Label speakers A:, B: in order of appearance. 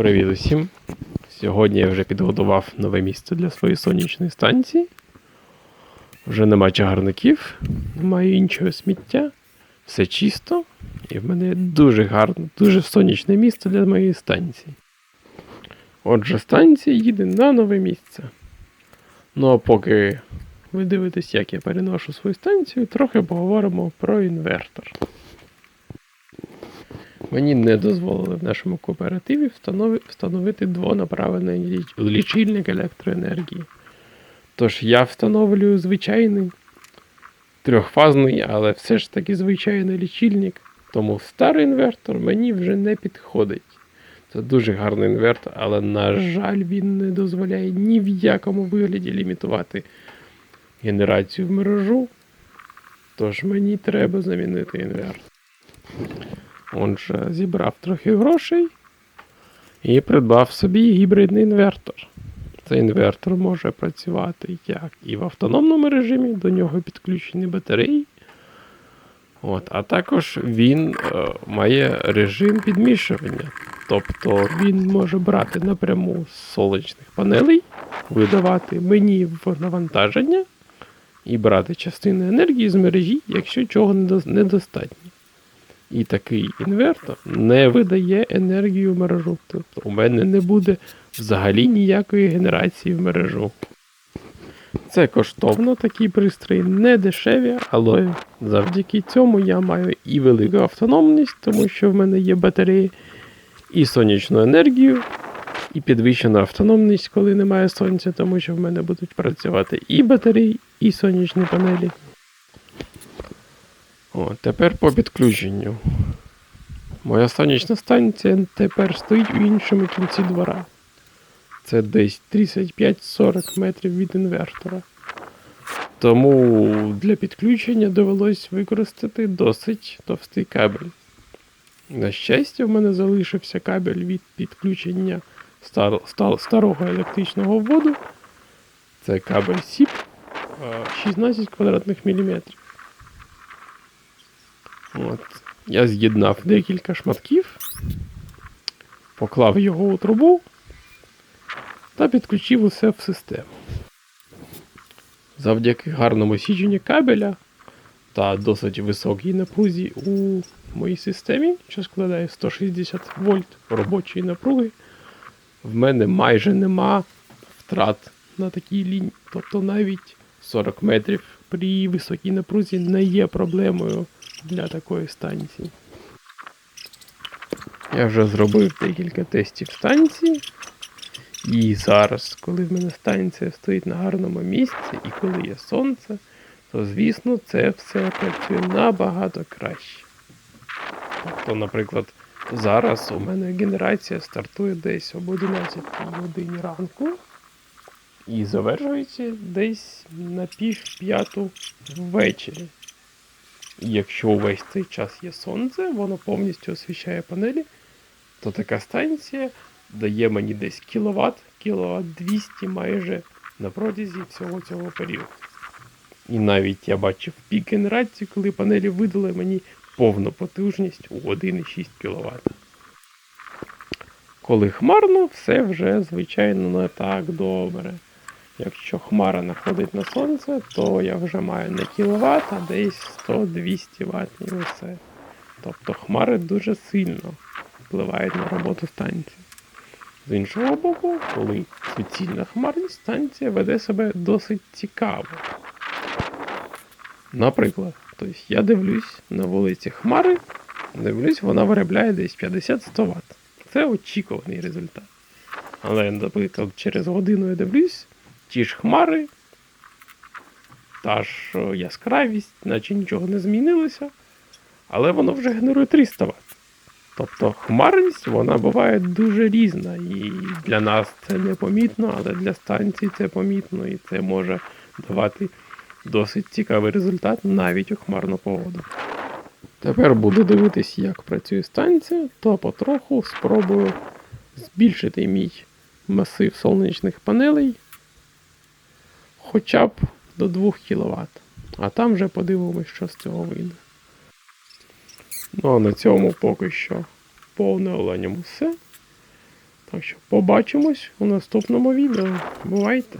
A: Привіт усім! Сьогодні я вже підготував нове місце для своєї сонячної станції. Вже нема чагарників, немає іншого сміття, все чисто, і в мене дуже гарне, дуже сонячне місце для моєї станції. Отже, станція їде на нове місце. Ну а поки ви дивитесь, як я переношу свою станцію, трохи поговоримо про інвертор. Мені не дозволили в нашому кооперативі встановити двонаправлений лічильник електроенергії. Тож я встановлюю звичайний трьохфазний, але все ж таки звичайний лічильник. Тому старий інвертор мені вже не підходить. Це дуже гарний інвертор, але, на жаль, він не дозволяє ні в якому вигляді лімітувати генерацію в мережу. Тож мені треба замінити інвертор. Отже, зібрав трохи грошей і придбав собі гібридний інвертор. Цей інвертор може працювати як і в автономному режимі, до нього підключені батареї. От, а також він е, має режим підмішування. Тобто він може брати напряму з сонячних панелей, видавати мені в навантаження і брати частину енергії з мережі, якщо чого недостатньо. І такий інвертор не видає енергію в мережу. Тобто у мене не буде взагалі ніякої генерації в мережу. Це коштовно, такі пристрої не дешеві, але завдяки цьому я маю і велику автономність, тому що в мене є батареї, і сонячну енергію, і підвищену автономність, коли немає сонця, тому що в мене будуть працювати і батареї, і сонячні панелі. О, тепер по підключенню. Моя сонячна станція тепер стоїть у іншому кінці двора. Це десь 35-40 метрів від інвертора. Тому для підключення довелось використати досить товстий кабель. На щастя, в мене залишився кабель від підключення стар- ста- старого електричного вводу. Це кабель СІП е, 16 квадратних міліметрів. От. Я з'єднав декілька шматків, поклав його у трубу та підключив усе в систему. Завдяки гарному січенню кабеля та досить високій напрузі у моїй системі, що складає 160 вольт робочої напруги, в мене майже нема втрат на такій лінії. Тобто навіть 40 метрів при високій напрузі не є проблемою для такої станції. Я вже зробив декілька тестів станції. І зараз, коли в мене станція стоїть на гарному місці і коли є сонце, то звісно це все працює набагато краще. Тобто, наприклад, зараз у мене генерація стартує десь об 11 годині ранку і завершується десь на пів п'яту ввечері. Якщо увесь цей час є сонце, воно повністю освіщає панелі, то така станція дає мені десь кіловат, кіловат 200 майже на протязі всього цього періоду. І навіть я бачив пік генерації, коли панелі видали мені повну потужність у 1,6 кВт. Коли хмарно, все вже звичайно не так добре. Якщо хмара находить на сонце, то я вже маю не кіловат, а десь 100-200 Вт і усе. Тобто хмари дуже сильно впливають на роботу станції. З іншого боку, коли суцільна хмарність, станція веде себе досить цікаво. Наприклад, тобто я дивлюсь на вулиці Хмари, дивлюсь, вона виробляє десь 50-100 Вт. Це очікуваний результат. Але, наприклад, через годину я дивлюсь, ті ж хмари, та ж яскравість, наче нічого не змінилося, але воно вже генерує 300 Вт. Тобто хмарність вона буває дуже різна, і для нас це непомітно, але для станції це помітно, і це може давати досить цікавий результат навіть у хмарну погоду. Тепер буду дивитись, як працює станція, то потроху спробую збільшити мій масив сонячних панелей хоча б до 2 кВт. А там вже подивимось, що з цього вийде. Ну а на цьому поки що повне оленям все. Так що побачимось у наступному відео. Бувайте!